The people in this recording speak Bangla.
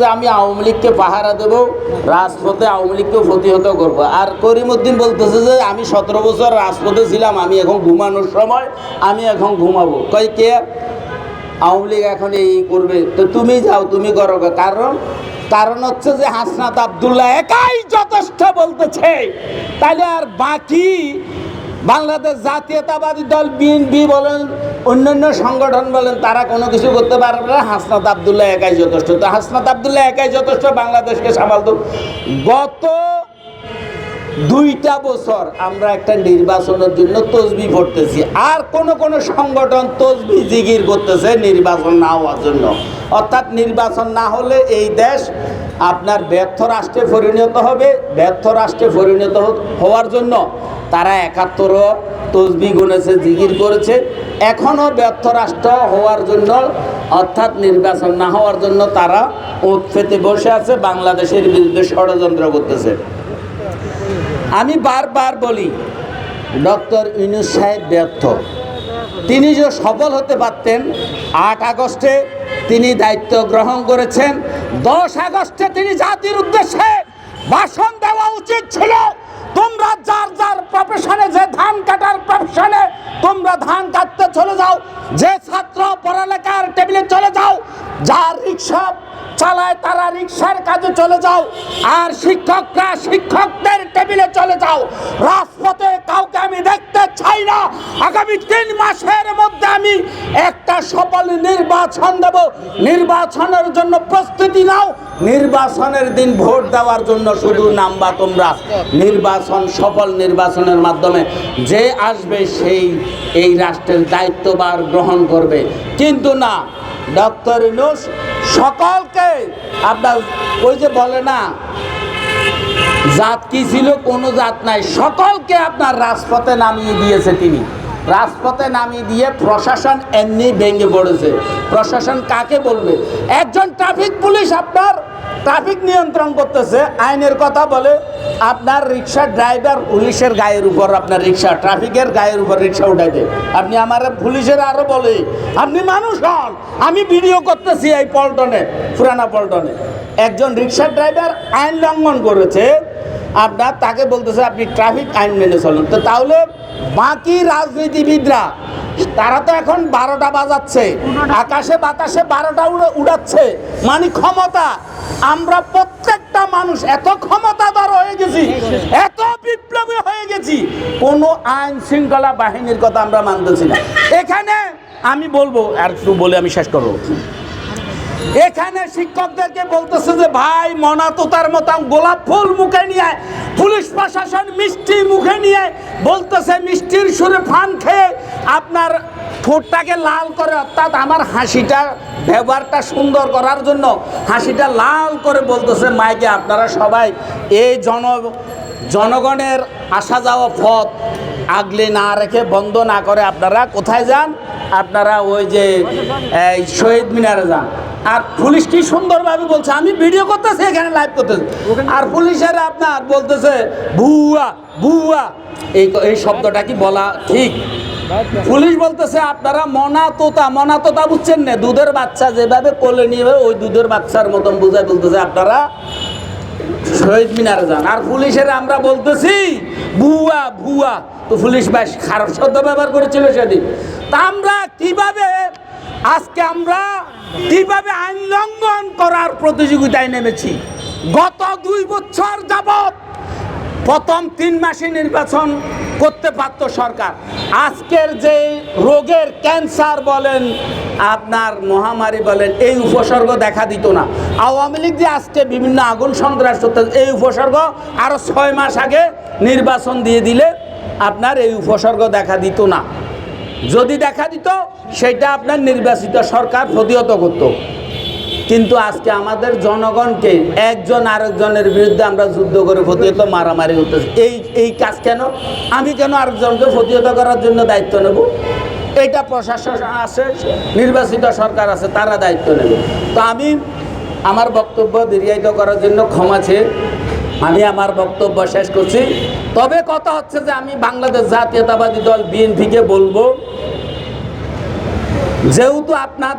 যে আমি আওয়ামী লীগকে পাহারা দেব, রাজপথে আওয়ামী লীগকে প্রতিহত করব। আর করিমউদ্দিন বলতেছে যে আমি সতেরো বছর রাজপথে ছিলাম, আমি এখন ঘুমানোর সময়, আমি এখন ঘুমাবো। কই কে? আওয়ামী লীগ এখন এই করবে। তো তুমি যাও, তুমি করো কারণ কারণ হচ্ছে যে হাসনাত আবদুল্লাহ একাই যথেষ্ট বলতেছে। তাহলে আর বাকি বাংলাদেশ জাতীয়তাবাদী দল বিএনপি বলেন, অন্যান্য সংগঠন বলেন, তারা কোনো কিছু করতে পারবে না। হাসনাত আবদুল্লাহ একাই যথেষ্ট। তো হাসনাত আবদুল্লাহ একাই যথেষ্ট, বাংলাদেশকে সামালতো গত দুইটা বছর আমরা একটা নির্বাচনের জন্য তসবি পড়তেছি আর কোন কোন সংগঠন তসবি জিগির করতেছে নির্বাচন না হওয়ার জন্য। অর্থাৎ নির্বাচন না হলে এই দেশ আপনার ব্যর্থ রাষ্ট্রে পরিণত হবে, ব্যর্থ রাষ্ট্রে পরিণত হওয়ার জন্য তারা একাত্তর তসবি গুনেছে জিগির করেছে। এখনও ব্যর্থ রাষ্ট্র হওয়ার জন্য, অর্থাৎ নির্বাচন না হওয়ার জন্য তারা পেতে বসে আছে, বাংলাদেশের বিরুদ্ধে ষড়যন্ত্র করতেছে। আমি বারবার বলি, ডক্টর ইউনুস সাহেব ব্যর্থ। তিনি যে সফল হতে পারতেন, আট আগস্টে তিনি দায়িত্ব গ্রহণ করেছেন। দশ আগস্টে তিনি জাতির উদ্দেশ্যে ভাষণ দেওয়া উচিত ছিল। তোমরা যার যার প্রফেশনে যে ধান কাটার প্রফেশনে তোমরা ধান কাটতে চলে যাও। যে ছাত্র পড়ালেখার টেবিলে চলে যাও। যার রিক্সা চালায় তারা রিক্সার কাজে চলে যাও, আর শিক্ষকরা শিক্ষকদের টেবিলে চলে যাও। রাজপথে কাউকে আমি দেখতে চাই না। আগামী তিন মাসের মধ্যে আমি একটা সফল নির্বাচন দেব। নির্বাচনের জন্য প্রস্তুতি নাও। নির্বাচনের দিন ভোট দেওয়ার জন্য শুধু নামবা তোমরা। নির্বাচন সফল নির্বাচনের মাধ্যমে যে আসবে সেই এই রাষ্ট্রের দায়িত্বভার গ্রহণ করবে। কিন্তু না ডক্টর ইনুস সকলকে আপনার ওই যে বলে না, জাত কি ছিল, কোনো জাত নাই, সকলকে আপনার রাজপথে নামিয়ে দিয়েছে তিনি। রাজপথে নামিয়ে দিয়ে প্রশাসন এমনি ভেঙে পড়েছে। প্রশাসন কাকে বলবে? একজন ট্রাফিক পুলিশ আপনার ট্রাফিক নিয়ন্ত্রণ করতেছে, আইনের কথা বলে আপনার রিক্সা ড্রাইভার পুলিশের গায়ের উপর, আপনার রিক্সা, ট্রাফিকের গায়ের উপর রিক্সা উঠাই দেয়। আপনি আমার পুলিশের আরও বলে, আপনি মানুষ হন, আমি ভিডিও করতেছি এই পল্টনে, পুরানা পল্টনে। একজন রিক্সা ড্রাইভার আইন লঙ্ঘন করেছে, আপনার তাকে বলতেছে, আপনি ট্রাফিক আইন মেনে চলুন। তো তাহলে বাকি রাজনীতিবিদরা তারা তো এখন বারোটা বাজাচ্ছে। আকাশে বাতাসে বারোটা উড়ে উড়াচ্ছে। মানে ক্ষমতা। আমরা প্রত্যেকটা মানুষ এত ক্ষমতাধর হয়ে গেছি, এত বিপ্লবী হয়ে গেছি, কোনো আইন শৃঙ্খলা বাহিনীর কথা আমরা মানতেছি না। এখানে আমি বলব, আর একটু বলে আমি শেষ করব। এখানে শিক্ষকদেরকে বলতেছে যে, ভাই, মনা তোতার মতন গোলাপ ফুল মুখে নিয়ে পুলিশ প্রশাসন মিষ্টি মুখে নিয়ে বলতেছে, মিষ্টির সুরে ফান খেয়ে আপনার ঠোঁটটাকে লাল করে, অর্থাৎ আমার হাসিটা, ব্যবহারটা সুন্দর করার জন্য হাসিটা লাল করে বলতেছে, মাইকে, আপনারা সবাই এই জন, জনগণের আসা যাওয়া পথ আগলে না রেখে বন্ধ না করে আপনারা কোথায় যান? আপনারা ওই যে শহীদ মিনারে যান। আর পুলিশ কি সুন্দরভাবে বলছে, আমি ভিডিও করতেছি, এখানে লাইভ করতেছি। আর পুলিশের আপনার বলতেছে ভুয়া ভুয়া এই এই শব্দটা কি বলা ঠিক? পুলিশ বলতেছে, আপনারা মনা তোতা মনা তোতা বুঝছেন না? দুধের বাচ্চা যেভাবে কোলে নিয়ে ওই দুধের বাচ্চার মতন বুঝায় বলতেছে আপনারা শহীদ মিনারে যান। আর পুলিশের আমরা বলতেছি ভুয়া ভুয়া তো পুলিশ বেশ খারাপ শব্দ ব্যবহার করেছিল সেদিন। তা আমরা কীভাবে, আজকে আমরা কীভাবে আইন লঙ্ঘন করার প্রতিযোগিতায় নেমেছি? গত দুই বছর যাবত প্রথম তিন মাসে নির্বাচন করতে পারত সরকার। আজকের যে রোগের ক্যান্সার বলেন, আপনার মহামারী বলেন, এই উপসর্গ দেখা দিত না। আওয়ামী লীগ যে আজকে বিভিন্ন আগুন সন্ত্রাস করতে এই উপসর্গ আরও ছয় মাস আগে নির্বাচন দিয়ে দিলে আপনার এই উপসর্গ দেখা দিত না। যদি দেখা দিত, সেটা আপনার নির্বাচিত সরকার প্রতিহত করতো। কিন্তু আজকে আমাদের জনগণকে একজন আরেকজনের বিরুদ্ধে আমরা যুদ্ধ করে প্রতিহত মারামারি হতেছে এই এই কাজ কেন? আমি কেন আরেকজনকে প্রতিহত করার জন্য দায়িত্ব নেব? এটা প্রশাসন আছে, নির্বাচিত সরকার আছে, তারা দায়িত্ব নেবে। তো আমি আমার বক্তব্য দীর্ঘায়িত করার জন্য ক্ষমা চেয়ে আমি আমার বক্তব্য শেষ করছি। তবে কথা হচ্ছে যে আমি বাংলাদেশ জাতীয়তাবাদী দল বিএনপিকে বলব, যেহেতু আপনার